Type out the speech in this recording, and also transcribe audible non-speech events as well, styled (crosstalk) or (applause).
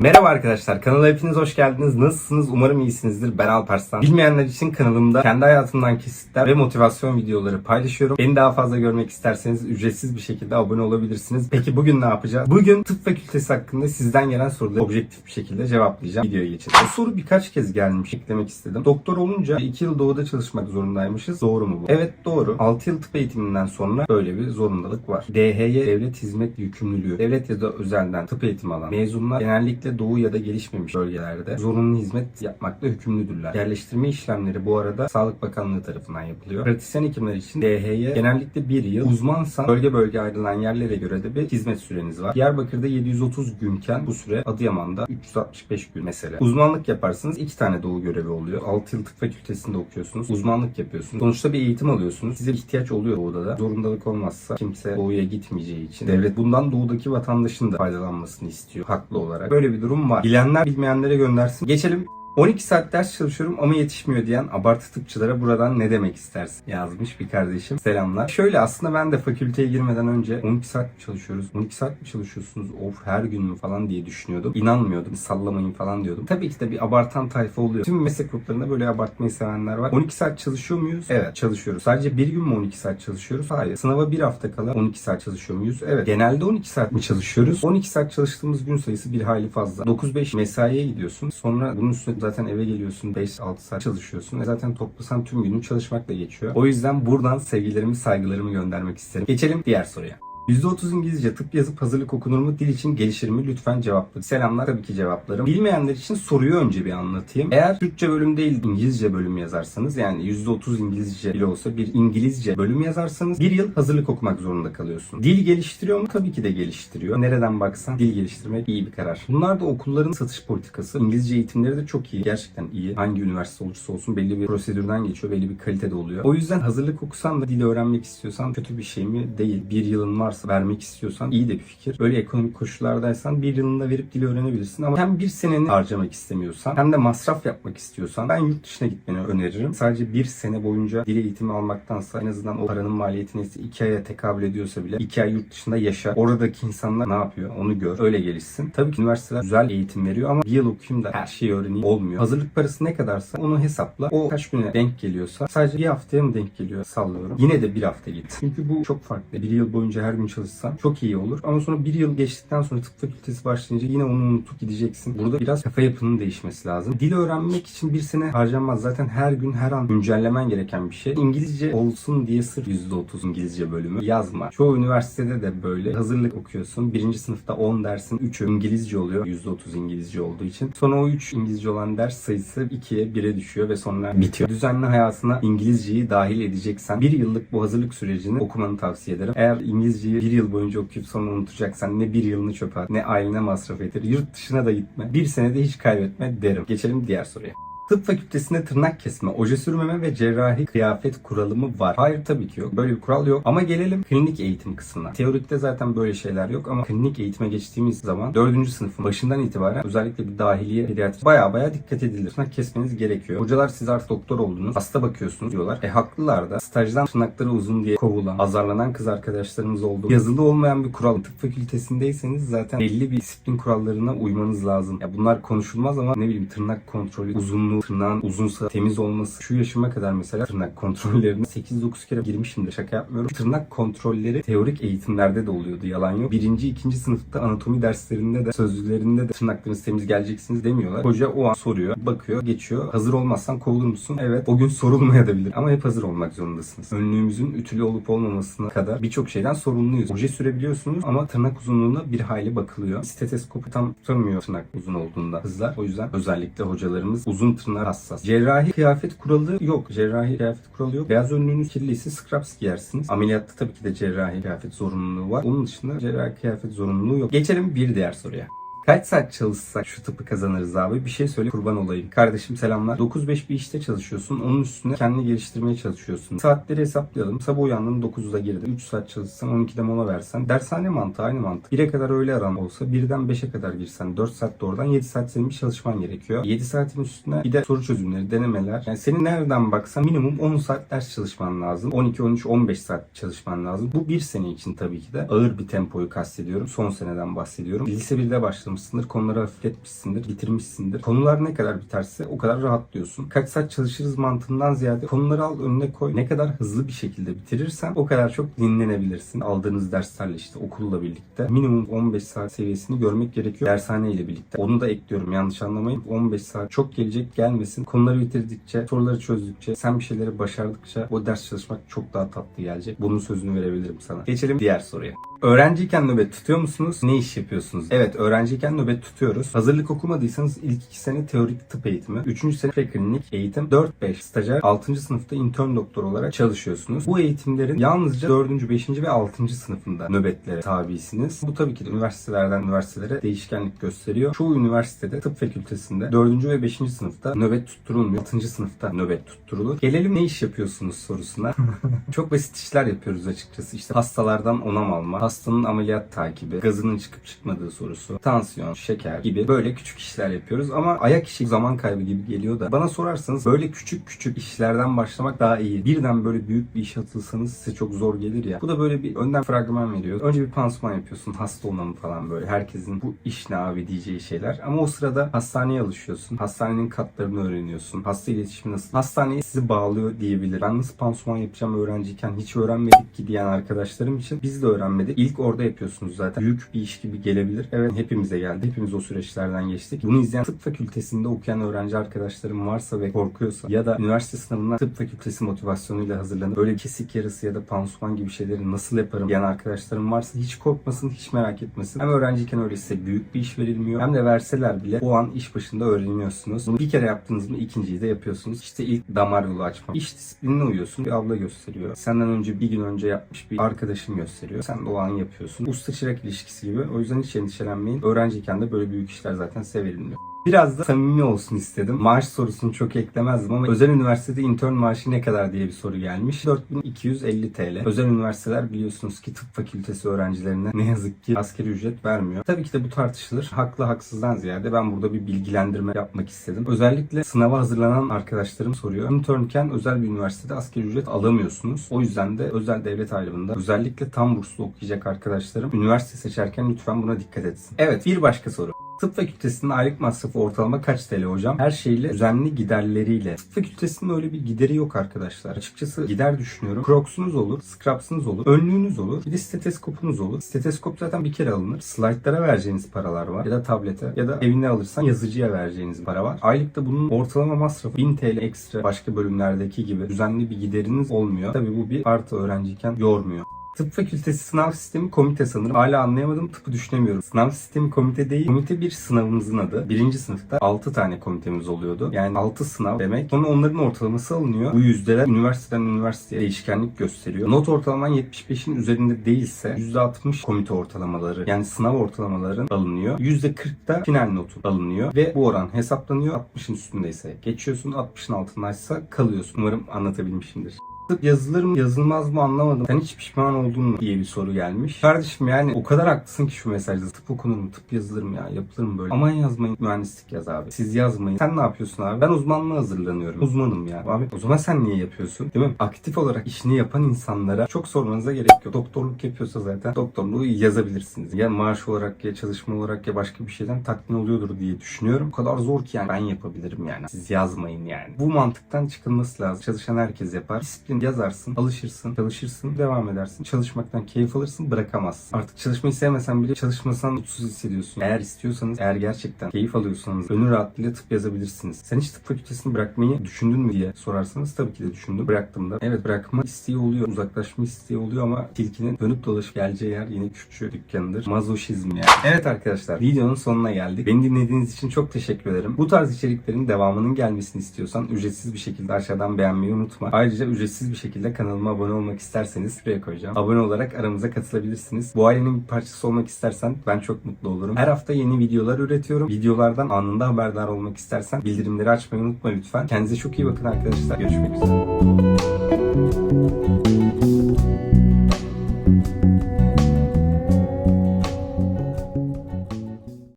Merhaba arkadaşlar, kanala hepiniz hoş geldiniz. Nasılsınız? Umarım iyisinizdir. Ben Alparslan. Bilmeyenler için kanalımda kendi hayatımdan kesitler ve motivasyon videoları paylaşıyorum. Beni daha fazla görmek isterseniz ücretsiz bir şekilde abone olabilirsiniz. Peki bugün ne yapacağız? Bugün tıp fakültesi hakkında sizden gelen soruları objektif bir şekilde cevaplayacağım. Videoya geçelim. Bu soru birkaç kez gelmiş. Eklemek istedim. Doktor olunca 2 yıl doğuda çalışmak zorundaymışız. Doğru mu bu? Evet doğru. 6 yıl tıp eğitiminden sonra böyle bir zorundalık var. DHY devlet hizmet yükümlülüğü. Devlet ya da özelden tıp eğitimi alan mezunlar genellikle doğu ya da gelişmemiş bölgelerde zorunlu hizmet yapmakla hükümlüdürler. Yerleştirme işlemleri bu arada Sağlık Bakanlığı tarafından yapılıyor. Pratisyen hekimler için DHY genellikle bir yıl. Uzmansa bölge bölge ayrılan yerlere göre de bir hizmet süreniz var. Diyarbakır'da 730 günken bu süre Adıyaman'da 365 gün mesela. Uzmanlık yaparsınız. iki tane doğu görevi oluyor. 6 yıl tıp fakültesinde okuyorsunuz. Uzmanlık yapıyorsunuz. Sonuçta bir eğitim alıyorsunuz. Size ihtiyaç oluyor doğuda da. Zorundalık olmazsa kimse doğuya gitmeyeceği için devlet bundan doğudaki vatandaşın da faydalanmasını istiyor. Haklı olarak. Böyle bir durum var. Bilenler bilmeyenlere göndersin. Geçelim 12 saat ders çalışıyorum ama yetişmiyor diyen abartı tıpçılara buradan ne demek istersin yazmış bir kardeşim. Selamlar. Şöyle aslında ben de fakülteye girmeden önce 12 saat mi çalışıyoruz? 12 saat mi çalışıyorsunuz? Of her gün mü falan diye düşünüyordum. İnanmıyordum. Sallamayın falan diyordum. Tabii ki de bir abartan tayfa oluyor. Tüm meslek gruplarında böyle abartmayı sevenler var. 12 saat çalışıyor muyuz? Evet çalışıyoruz. Sadece bir gün mü 12 saat çalışıyoruz? Hayır. Sınava bir hafta kala 12 saat çalışıyor muyuz? Evet. Genelde 12 saat mi çalışıyoruz? 12 saat çalıştığımız gün sayısı bir hayli fazla. 9-5 mesaiye gidiyorsun. Sonra bunun üstüne zaten eve geliyorsun 5-6 saat çalışıyorsun. E zaten toplasan tüm günün çalışmakla geçiyor. O yüzden buradan sevgilerimi, saygılarımı göndermek isterim. Geçelim diğer soruya. %30 İngilizce tıp yazıp hazırlık okunur mu? Dil için gelişir mi? Lütfen cevapla. Selamlar tabii ki cevaplarım. Bilmeyenler için soruyu önce bir anlatayım. Eğer Türkçe bölüm değil İngilizce bölüm yazarsanız yani %30 İngilizce bile olsa bir İngilizce bölüm yazarsanız bir yıl hazırlık okumak zorunda kalıyorsun. Dil geliştiriyor mu? Tabii ki de geliştiriyor. Nereden baksan dil geliştirmek iyi bir karar. Bunlar da okulların satış politikası. İngilizce eğitimleri de çok iyi. Gerçekten iyi. Hangi üniversite olursa olsun belli bir prosedürden geçiyor. Belli bir kalitede oluyor. O yüzden hazırlık okusan da dili öğrenmek istiyorsan kötü bir şey mi? Değil. Bir yılın varsa vermek istiyorsan iyi de bir fikir. Böyle ekonomik koşullardaysan bir yılında verip dili öğrenebilirsin ama hem bir seneni harcamak istemiyorsan hem de masraf yapmak istiyorsan ben yurt dışına gitmeni öneririm. Sadece bir sene boyunca dil eğitimi almaktansa en azından o paranın maliyeti neyse iki aya tekabül ediyorsa bile iki ay yurt dışında yaşa. Oradaki insanlar ne yapıyor onu gör. Öyle gelişsin. Tabii ki üniversiteler güzel eğitim veriyor ama bir yıl okuyayım da her şeyi öğreneyim olmuyor. Hazırlık parası ne kadarsa onu hesapla. O kaç güne denk geliyorsa sadece bir haftaya mı denk geliyor sallıyorum. Yine de bir hafta git. Çünkü bu çok farklı. Bir yıl boyunca her gün çalışsan çok iyi olur. Ama sonra bir yıl geçtikten sonra tıp fakültesi başlayınca yine onu unutup gideceksin. Burada biraz kafa yapının değişmesi lazım. Dil öğrenmek için bir sene harcanmaz. Zaten her gün her an güncellemen gereken bir şey. İngilizce olsun diye sırf %30 İngilizce bölümü yazma. Çoğu üniversitede de böyle. Hazırlık okuyorsun. Birinci sınıfta 10 dersin 3'ü İngilizce oluyor. %30 İngilizce olduğu için. Sonra o 3 İngilizce olan ders sayısı 2'ye 1'e düşüyor ve sonra bitiyor. Düzenli hayatına İngilizceyi dahil edeceksen bir yıllık bu hazırlık sürecini okumanı tavsiye ederim. Eğer İngilizceyi bir yıl boyunca okuyup sonra unutacaksan ne bir yılını çöpe at, ne ailene masraf etir. Yurt dışına da gitme. Bir senede hiç kaybetme derim. Geçelim diğer soruya. Tıp fakültesinde tırnak kesme, oje sürmeme ve cerrahi kıyafet kuralı mı var? Hayır tabii ki yok. Böyle bir kural yok. Ama gelelim klinik eğitim kısmına. Teorikte zaten böyle şeyler yok ama klinik eğitime geçtiğimiz zaman 4. sınıfın başından itibaren özellikle bir dahiliye pediatri baya baya dikkat edilir. Tırnak kesmeniz gerekiyor. Hocalar siz artık doktor oldunuz, hasta bakıyorsunuz diyorlar. E haklılar da. Stajdan tırnakları uzun diye kovulan, azarlanan kız arkadaşlarımız oldu. Yazılı olmayan bir kural. Tıp fakültesindeyseniz zaten belli bir disiplin kurallarına uymanız lazım. Ya bunlar konuşulmaz ama ne bileyim tırnak kontrolü, uzunluğu, tırnağın uzunsa temiz olması. Şu yaşıma kadar mesela tırnak kontrollerine (laughs) 8-9 kere girmişimdir. Şaka yapmıyorum. Tırnak kontrolleri teorik eğitimlerde de oluyordu. Yalan yok. Birinci, ikinci sınıfta anatomi derslerinde de sözlülerinde de tırnaklarınız temiz geleceksiniz demiyorlar. Hoca o an soruyor. Bakıyor. Geçiyor. Hazır olmazsan kovulur musun? Evet. O gün sorulmayabilir. Ama hep hazır olmak zorundasınız. Önlüğümüzün ütülü olup olmamasına kadar birçok şeyden sorumluyuz. Oje sürebiliyorsunuz ama tırnak uzunluğuna bir hayli bakılıyor. Stetoskopu tam tutamıyor tırnak uzun olduğunda kızlar. O yüzden özellikle hocalarımız uzun tırnak hassas. Cerrahi kıyafet kuralı yok. Cerrahi kıyafet kuralı yok. Beyaz önlüğünüz kirliyse scrubs giyersiniz. Ameliyatta tabii ki de cerrahi kıyafet zorunluluğu var. Onun dışında cerrahi kıyafet zorunluluğu yok. Geçelim bir diğer soruya. Kaç saat çalışsak şu tıpı kazanırız abi? Bir şey söyle kurban olayım. Kardeşim selamlar. 9-5 bir işte çalışıyorsun. Onun üstüne kendini geliştirmeye çalışıyorsun. Saatleri hesaplayalım. Sabah uyandın 9'da girdin. 3 saat çalışsan 12'de mola versen. Dershane mantığı aynı mantık. 1'e kadar öğle aran olsa 1'den 5'e kadar girsen 4 saat oradan 7 saat senin bir çalışman gerekiyor. 7 saatin üstüne bir de soru çözümleri, denemeler. Yani senin nereden baksan minimum 10 saat ders çalışman lazım. 12, 13, 15 saat çalışman lazım. Bu bir sene için tabii ki de ağır bir tempoyu kastediyorum. Son seneden bahsediyorum. Lise 1'de başlamıştım başlamışsındır. Konuları hafifletmişsindir. Bitirmişsindir. Konular ne kadar biterse o kadar rahatlıyorsun. Kaç saat çalışırız mantığından ziyade konuları al önüne koy. Ne kadar hızlı bir şekilde bitirirsen o kadar çok dinlenebilirsin. Aldığınız derslerle işte okulla birlikte. Minimum 15 saat seviyesini görmek gerekiyor. Dershane ile birlikte. Onu da ekliyorum yanlış anlamayın. 15 saat çok gelecek gelmesin. Konuları bitirdikçe, soruları çözdükçe, sen bir şeyleri başardıkça o ders çalışmak çok daha tatlı gelecek. Bunun sözünü verebilirim sana. Geçelim diğer soruya. Öğrenciyken nöbet tutuyor musunuz? Ne iş yapıyorsunuz? Evet öğrenciyken nöbet tutuyoruz. Hazırlık okumadıysanız ilk 2 sene teorik tıp eğitimi, 3. sene preklinik eğitim, 4-5 stajyer, 6. sınıfta intern doktor olarak çalışıyorsunuz. Bu eğitimlerin yalnızca 4. 5. ve 6. sınıfında nöbetlere tabisiniz. Bu tabii ki de üniversitelerden üniversitelere değişkenlik gösteriyor. Çoğu üniversitede tıp fakültesinde 4. ve 5. sınıfta nöbet tutturulmuyor. 6. sınıfta nöbet tutturulur. Gelelim ne iş yapıyorsunuz sorusuna. (laughs) Çok basit işler yapıyoruz açıkçası. İşte hastalardan onam alma, hastanın ameliyat takibi, gazının çıkıp çıkmadığı sorusu, tansiyon, şeker gibi böyle küçük işler yapıyoruz ama ayak işi zaman kaybı gibi geliyor da bana sorarsanız böyle küçük küçük işlerden başlamak daha iyi. Birden böyle büyük bir iş atılsanız size çok zor gelir ya. Bu da böyle bir önden fragman veriyor. Önce bir pansuman yapıyorsun, hasta olmamı falan böyle. Herkesin bu iş ne abi diyeceği şeyler. Ama o sırada hastaneye alışıyorsun. Hastanenin katlarını öğreniyorsun. Hasta iletişimi nasıl? Hastaneye sizi bağlıyor diyebilir. Ben nasıl pansuman yapacağım öğrenciyken hiç öğrenmedik ki diyen arkadaşlarım için biz de öğrenmedik. İlk orada yapıyorsunuz zaten. Büyük bir iş gibi gelebilir. Evet hepimize geldi. Hepimiz o süreçlerden geçtik. Bunu izleyen tıp fakültesinde okuyan öğrenci arkadaşlarım varsa ve korkuyorsa ya da üniversite sınavına tıp fakültesi motivasyonuyla hazırlanıp böyle kesik yarısı ya da pansuman gibi şeyleri nasıl yaparım diyen arkadaşlarım varsa hiç korkmasın, hiç merak etmesin. Hem öğrenciyken öyle size büyük bir iş verilmiyor hem de verseler bile o an iş başında öğreniyorsunuz. Bunu bir kere yaptınız mı ikinciyi de yapıyorsunuz. İşte ilk damar yolu açma. İş disiplinine uyuyorsun. Bir abla gösteriyor. Senden önce bir gün önce yapmış bir arkadaşın gösteriyor. Sen de o an yapıyorsun. Usta çırak ilişkisi gibi. O yüzden hiç endişelenmeyin. Öğrenciyken de böyle büyük işler zaten size verilmiyor. Biraz da samimi olsun istedim. Maaş sorusunu çok eklemezdim ama özel üniversitede intern maaşı ne kadar diye bir soru gelmiş. 4250 TL. Özel üniversiteler biliyorsunuz ki tıp fakültesi öğrencilerine ne yazık ki asgari ücret vermiyor. Tabii ki de bu tartışılır. Haklı haksızdan ziyade ben burada bir bilgilendirme yapmak istedim. Özellikle sınava hazırlanan arkadaşlarım soruyor. İnternken özel bir üniversitede asgari ücret alamıyorsunuz. O yüzden de özel devlet ayrımında özellikle tam burslu okuyacak arkadaşlarım üniversite seçerken lütfen buna dikkat etsin. Evet bir başka soru. Tıp fakültesinin aylık masrafı ortalama kaç TL hocam? Her şeyle düzenli giderleriyle. Tıp fakültesinin öyle bir gideri yok arkadaşlar. Açıkçası gider düşünüyorum. Crocs'unuz olur, scraps'ınız olur, önlüğünüz olur, bir de stetoskopunuz olur. Steteskop zaten bir kere alınır. Slaytlara vereceğiniz paralar var. Ya da tablete ya da evine alırsan yazıcıya vereceğiniz para var. Aylıkta bunun ortalama masrafı 1000 TL ekstra başka bölümlerdeki gibi düzenli bir gideriniz olmuyor. Tabii bu bir artı öğrenciyken yormuyor. Tıp fakültesi sınav sistemi komite sanırım. Hala anlayamadım tıpı düşünemiyorum. Sınav sistemi komite değil. Komite bir sınavımızın adı. Birinci sınıfta 6 tane komitemiz oluyordu. Yani 6 sınav demek. Sonra onların ortalaması alınıyor. Bu yüzdeler üniversiteden üniversiteye değişkenlik gösteriyor. Not ortalaman 75'in üzerinde değilse %60 komite ortalamaları yani sınav ortalamaların alınıyor. %40 da final notu alınıyor. Ve bu oran hesaplanıyor. 60'ın üstündeyse geçiyorsun. 60'ın altındaysa kalıyorsun. Umarım anlatabilmişimdir. Tıp yazılır mı yazılmaz mı anlamadım. Sen hiç pişman oldun mu diye bir soru gelmiş. Kardeşim yani o kadar haklısın ki şu mesajda. Tıp okunur mu? Tıp yazılır mı ya? Yapılır mı böyle? Aman yazmayın. Mühendislik yaz abi. Siz yazmayın. Sen ne yapıyorsun abi? Ben uzmanlığa hazırlanıyorum. Uzmanım ya. Abi o zaman sen niye yapıyorsun? Değil mi? Aktif olarak işini yapan insanlara çok sormanıza gerek yok. Doktorluk yapıyorsa zaten doktorluğu yazabilirsiniz. Ya maaş olarak ya çalışma olarak ya başka bir şeyden tatmin oluyordur diye düşünüyorum. O kadar zor ki yani ben yapabilirim yani. Siz yazmayın yani. Bu mantıktan çıkılması lazım. Çalışan herkes yapar. Disiplin yazarsın, alışırsın, çalışırsın, devam edersin. Çalışmaktan keyif alırsın, bırakamazsın. Artık çalışmayı sevmesen bile çalışmasan mutsuz hissediyorsun. Eğer istiyorsanız, eğer gerçekten keyif alıyorsanız gönül rahatlığıyla tıp yazabilirsiniz. Sen hiç tıp fakültesini bırakmayı düşündün mü diye sorarsanız tabii ki de düşündüm. Bıraktım da. Evet bırakma isteği oluyor, uzaklaşma isteği oluyor ama tilkinin dönüp dolaşıp geleceği yer yine küçük dükkanıdır. Mazoşizm yani. Evet arkadaşlar videonun sonuna geldik. Beni dinlediğiniz için çok teşekkür ederim. Bu tarz içeriklerin devamının gelmesini istiyorsan ücretsiz bir şekilde aşağıdan beğenmeyi unutma. Ayrıca ücretsiz bir şekilde kanalıma abone olmak isterseniz şuraya koyacağım. Abone olarak aramıza katılabilirsiniz. Bu ailenin bir parçası olmak istersen ben çok mutlu olurum. Her hafta yeni videolar üretiyorum. Videolardan anında haberdar olmak istersen bildirimleri açmayı unutma lütfen. Kendinize çok iyi bakın arkadaşlar. Görüşmek üzere.